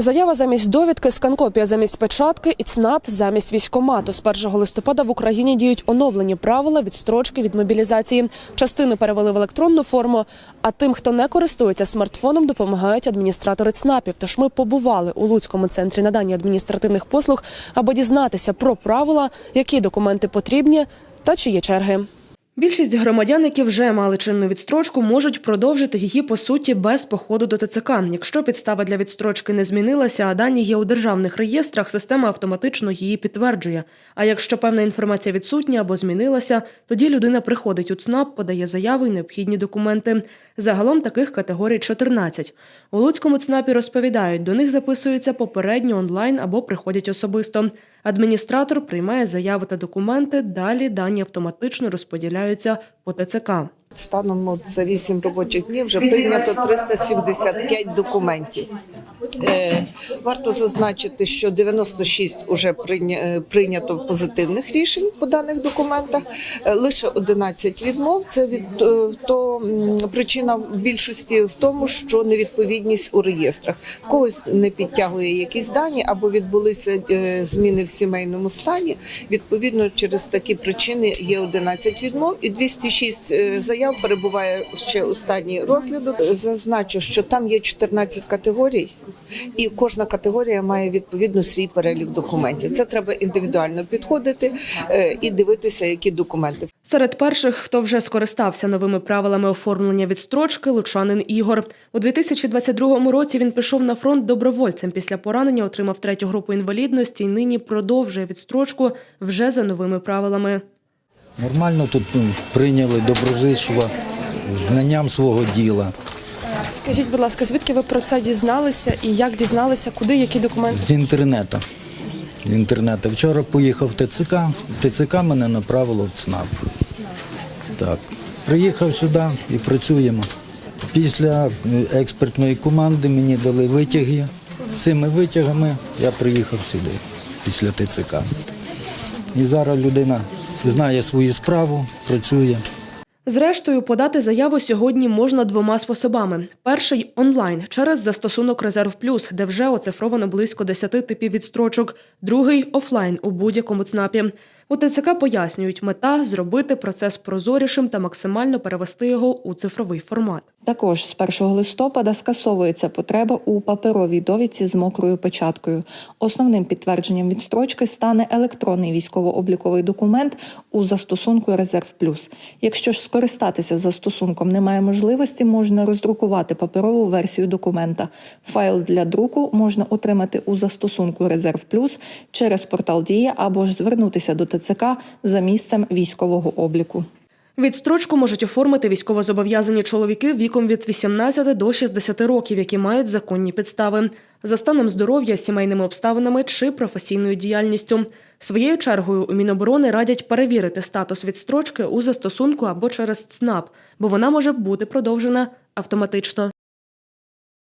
Заява замість довідки, сканкопія замість печатки і ЦНАП замість військомату. З 1 листопада в Україні діють оновлені правила відстрочки від мобілізації. Частину перевели в електронну форму, а тим, хто не користується смартфоном, допомагають адміністратори ЦНАПів. Тож ми побували у Луцькому центрі надання адміністративних послуг, аби дізнатися про правила, які документи потрібні та чи є черги. Більшість громадян, які вже мали чинну відстрочку, можуть продовжити її по суті без походу до ТЦК. Якщо підстава для відстрочки не змінилася, а дані є у державних реєстрах, система автоматично її підтверджує. А якщо певна інформація відсутня або змінилася, тоді людина приходить у ЦНАП, подає заяву і необхідні документи. Загалом таких категорій 14. У Луцькому ЦНАПі розповідають, до них записуються попередньо онлайн або приходять особисто. Адміністратор приймає заяви та документи. Далі дані автоматично розподіляються по ТЦК. Станом за 8 робочих днів вже прийнято 375 документів. Е, варто зазначити, що 96 вже е, прийнято позитивних рішень по даних документах. Е, лише 11 відмов. Це від то причина в більшості в тому, що невідповідність у реєстрах. Когось не підтягує якісь дані або відбулися зміни в сімейному стані. Відповідно, через такі причини є 11 відмов і 206 е, заяв перебуває ще у стані розгляду. Зазначу, що там є 14 категорій, і кожна категорія має відповідно свій перелік документів. Це треба індивідуально підходити е, і дивитися, які документи. Серед перших, хто вже скористався новими правилами оформлення відстрочки, лучанин Ігор. У 2022 році він пішов на фронт добровольцем. Після поранення отримав третю групу інвалідності і нині продовжує відстрочку вже за новими правилами. Нормально тут ну, прийняли доброзичливо, знанням свого діла. Скажіть, будь ласка, звідки ви про це дізналися і як дізналися, куди які документи? З інтернету. З інтернету. Вчора поїхав в ТЦК, ТЦК мене направило в ЦНАП. Так. Приїхав сюди і працюємо. Після е, експертної команди мені дали витяги. З цими витягами я приїхав сюди, після ТЦК. І зараз людина знає свою справу, працює. Зрештою, подати заяву сьогодні можна двома способами: перший онлайн через застосунок Резерв Плюс, де вже оцифровано близько 10 типів відстрочок. Другий офлайн у будь-якому ЦНАПі. У ТЦК пояснюють, мета зробити процес прозорішим та максимально перевести його у цифровий формат. Також з 1 листопада скасовується потреба у паперовій довідці з мокрою печаткою. Основним підтвердженням відстрочки стане електронний військово-обліковий документ у застосунку Резерв Плюс. Якщо ж скористатися застосунком немає можливості, можна роздрукувати паперову версію документа. Файл для друку можна отримати у застосунку Резерв Плюс через портал Дія або ж звернутися до ТЦК за місцем військового обліку. Відстрочку можуть оформити військовозобов'язані чоловіки віком від 18 до 60 років, які мають законні підстави за станом здоров'я, сімейними обставинами чи професійною діяльністю. Своєю чергою у Міноборони радять перевірити статус відстрочки у застосунку або через ЦНАП, бо вона може бути продовжена автоматично.